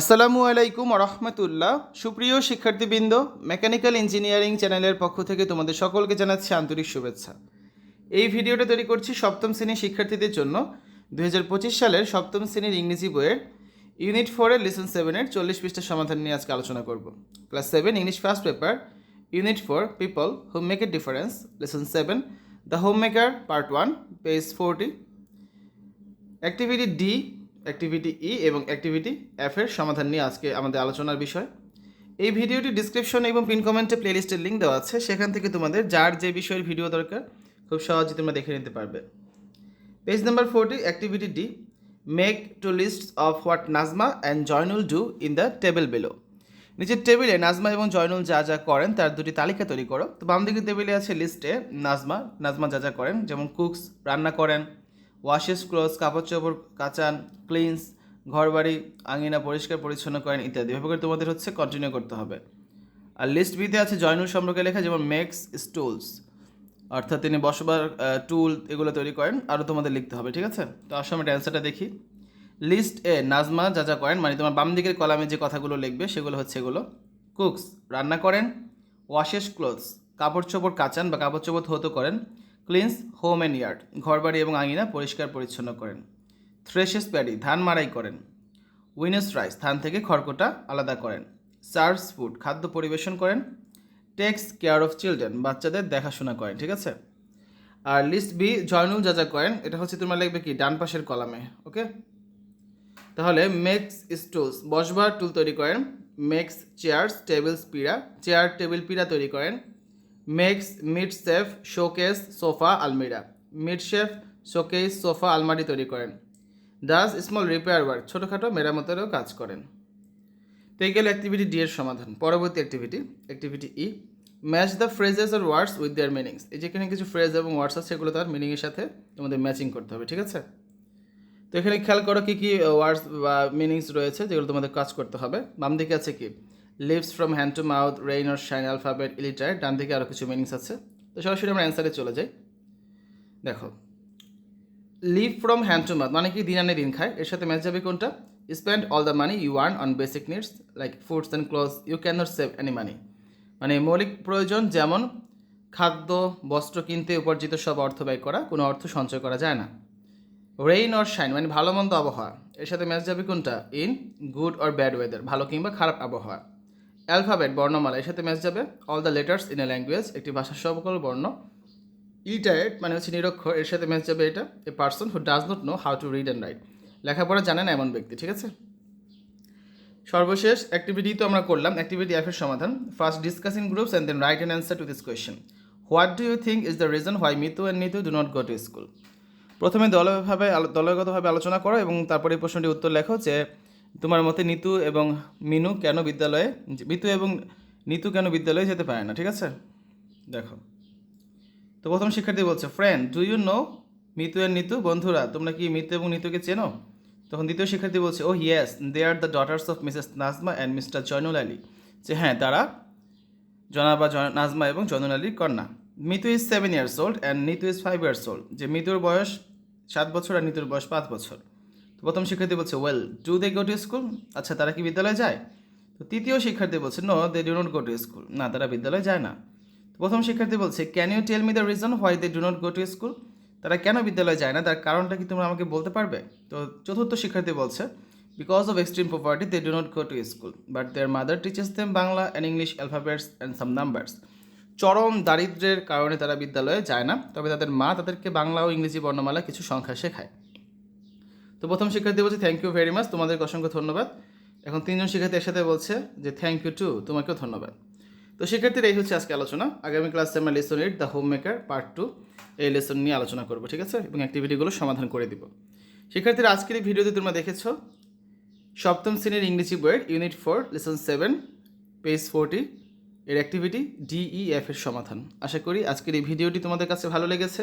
আসসালামু আলাইকুম রহমতুল্লাহ সুপ্রিয় শিক্ষার্থীবৃন্দ, মেকানিক্যাল ইঞ্জিনিয়ারিং চ্যানেলের পক্ষ থেকে তোমাদের সকলকে জানাচ্ছি আন্তরিক শুভেচ্ছা। এই ভিডিওটা তৈরি করছি সপ্তম শ্রেণির শিক্ষার্থীদের জন্য। দু হাজার পঁচিশ সালের সপ্তম শ্রেণির ইংরেজি বইয়ের ইউনিট ফোরের লেসন সেভেনের চল্লিশ পৃষ্ঠার সমাধান নিয়ে আজকে আলোচনা করব। Class seven, English first paper, unit four, people who make a difference, lesson seven, the home maker part one, page forty. Activity D activity E এবং অ্যাক্টিভিটি এফ এর সমাধান নিয়ে আজকে আমাদের আলোচনার বিষয়। এই ভিডিওটি ডিসক্রিপশন এবং পিন কমেন্টে প্লেলিস্টের লিঙ্ক দেওয়া আছে। সেখান থেকে তোমাদের যার যে বিষয়ের ভিডিও দরকার, খুব সহজে তোমরা দেখে নিতে পারবে। Page number forty activity D make to list of what Nazma and Joynul do in the table below নিচের টেবিলে নাজমা এবং জয়নুল যা যা করেন, তার দুটি তালিকা তৈরি করো। তো বাম দিকের টেবিলে আছে লিস্টে নাজমা নাজমা যা যা করেন, যেমন কুকস রান্না করেন ওয়াশেস ক্লোজ কাপড় চোপড় কাচান ক্লিনস ঘরবাড়ি, আঙিনা পরিষ্কার, পরিচ্ছন্ন করেন ইত্যাদি। এভাবে করে তোমাদের হচ্ছে কন্টিনিউ করতে হবে। আর লিস্ট বিতে আছে জয়নুল সম্পর্কে লেখা, যেমন মেক্স স্টুলস অর্থাৎ তিনি বসবার টুল এগুলো তৈরি করেন আরও তোমাদের লিখতে হবে, ঠিক আছে? তো আসলে আমরা অ্যান্সারটা দেখি। লিস্ট এ, নাজমা যা যা করেন মানে তোমার বাম দিকের কলামে যে কথাগুলো লিখবে, সেগুলো হচ্ছে এগুলো। কুকস রান্না করেন। ওয়াশেস ক্লোথস কাপড় চোপড় কাচান বা কাপড় চোপড় ধৌত করেন। ক্লিনস হোম অ্যান্ড ইয়ার্ড, ঘরবাড়ি এবং আঙিনা পরিষ্কার পরিচ্ছন্ন করেন। থ্রেশেস প্যাডি, ধান মারাই করেন। উইনেস রাইস, ধান থেকে খড়কোটা আলাদা করেন। সার্ভস ফুড, খাদ্য পরিবেশন করেন। টেক্স কেয়ার অফ চিলড্রেন, বাচ্চাদের দেখাশোনা করেন, ঠিক আছে? আর লিস্ট বি, জয়নুল যা যা করেন, এটা হচ্ছে তোমরা লিখবে কি? ডান পাশের কলামে, ওকে? তাহলে মেক্স স্টুলস, বসবার টুল তৈরি করেন। মেক্স চেয়ার্স, টেবিলস, পিড়া, চেয়ার, টেবিল, পিড়া তৈরি করেন। Makes meat safe showcase sofa আলমিরা মিড শেফ শোকেস সোফা আলমারি তৈরি করেন। ডাস স্মল রিপেয়ার ওয়ার্ক ছোটোখাটো মেরামতেরও কাজ করেন। তো এই গেল অ্যাক্টিভিটি ডি এর সমাধান। পরবর্তী activity activity E match the phrases or words with their meanings এই যেখানে কিছু ফ্রেজ এবং ওয়ার্ডস আছে সেগুলো তার মিনিংয়ের সাথে তোমাদের ম্যাচিং করতে হবে, ঠিক আছে? তো এখানে খেয়াল করো কী কী ওয়ার্ডস বা মিনিংস রয়েছে যেগুলো তোমাদের কাজ করতে হবে। বাম দিকে আছে কি? Lives from hand to mouth rain or shine alphabet illiterate ডান দিকে আরও কিছু মিনিংস আছে। তো সরাসরি আমরা অ্যান্সারে চলে যাই। দেখো live from hand to mouth মানে কি? দিন আনে দিন খায়। এর সাথে ম্যাচ যাবে কোনটা? Spend all the money you earn on basic needs like foods and clothes you can not save any money মানে মৌলিক প্রয়োজন যেমন খাদ্য, বস্ত্র কিনতে উপার্জিত সব অর্থ ব্যয় করা, কোনো অর্থ সঞ্চয় করা যায় না। রেইন অর শাইন মানে ভালো মন্দ আবহাওয়া। এর সাথে ম্যাচ যাবে কোনটা? In good or bad weather ভালো কিংবা খারাপ আবহাওয়া। অ্যালফাবেট, বর্ণমালা, এর সাথে ম্যাচ যাবে all the letters in a language একটি ভাষার সকল বর্ণ। ইটারেট মানে হচ্ছে নিরক্ষর, এর সাথে ম্যাচ যাবে এটা a person who does not know how to read and write লেখাপড়া জানে না এমন ব্যক্তি, ঠিক আছে? সর্বশেষ অ্যাক্টিভিটি তো আমরা করলাম অ্যাক্টিভিটি এর সমাধান। First discuss in groups and then write an answer to this question what do you think is the reason why Mitu and Nitu do not go to school প্রথমে দলভাবে দলগতভাবে আলোচনা করো এবং তারপরে এই প্রশ্নটির উত্তর লেখো যে তোমার মতে নিতু এবং মিনু কেন বিদ্যালয়ে, মিতু এবং নিতু কেন বিদ্যালয়ে যেতে পারে না? ঠিক আছে? দেখো। তো প্রথম শিক্ষার্থী বলছে friend do you know Mitu and Nitu? বন্ধুরা, তোমরা কি মিতু এবং নিতুকে চেনো? তখন দ্বিতীয় শিক্ষার্থী বলছে ও yes they are the daughters of Mrs Nazma and Mr Joynul Ali যে হ্যাঁ তারা জনাবা জন- নাজমা এবং জয়নুল আলীর কন্যা। Mitu is seven years old and Nitu is five years old যে মিতুর বয়স সাত বছর আর নিতুর বয়স পাঁচ বছর। প্রথম শিক্ষার্থী বলছে well do they go to school আচ্ছা তারা কি বিদ্যালয়ে যায়? তো তৃতীয় শিক্ষার্থী বলছে no they do not go to school না, তারা বিদ্যালয়ে যায় না। প্রথম শিক্ষার্থী বলছে can you tell me the reason why they do not go to school তারা কেন বিদ্যালয়ে যায় না? তার কারণটা কি তোমরা আমাকে বলতে পারবে? তো চতুর্থ শিক্ষার্থী বলছে because of extreme poverty they do not go to school but their mother teaches them Bangla and English alphabets and some numbers চরম দারিদ্র্যের কারণে তারা বিদ্যালয়ে যায় না, তবে তাদের মা তাদেরকে বাংলা ও ইংরেজি বর্ণমালা কিছু সংখ্যা শেখায়। তো প্রথম শিক্ষার্থী বলছে থ্যাংক ইউ ভেরি মাচ তোমাদেরকে অসংখ্য ধন্যবাদ। এখন তিনজন শিক্ষার্থী একসাথে বলছে যে থ্যাংক ইউ টু তোমাকেও ধন্যবাদ। তো শিক্ষার্থীরা এই হচ্ছে আজকে আলোচনা। আগামী ক্লাসে আমরা lesson eight the home maker part two এই লেসন নিয়ে আলোচনা করব, ঠিক আছে? এবং অ্যাক্টিভিটিগুলো সমাধান করে দিব। শিক্ষার্থীরা, আজকের এই ভিডিওতে তোমরা দেখেছ, সপ্তম শ্রেণির ইংরেজি বইয়ের unit four lesson seven page forty এর অ্যাক্টিভিটি ডিইএফ এর সমাধান। আশা করি আজকের এই ভিডিওটি তোমাদের কাছে ভালো লেগেছে।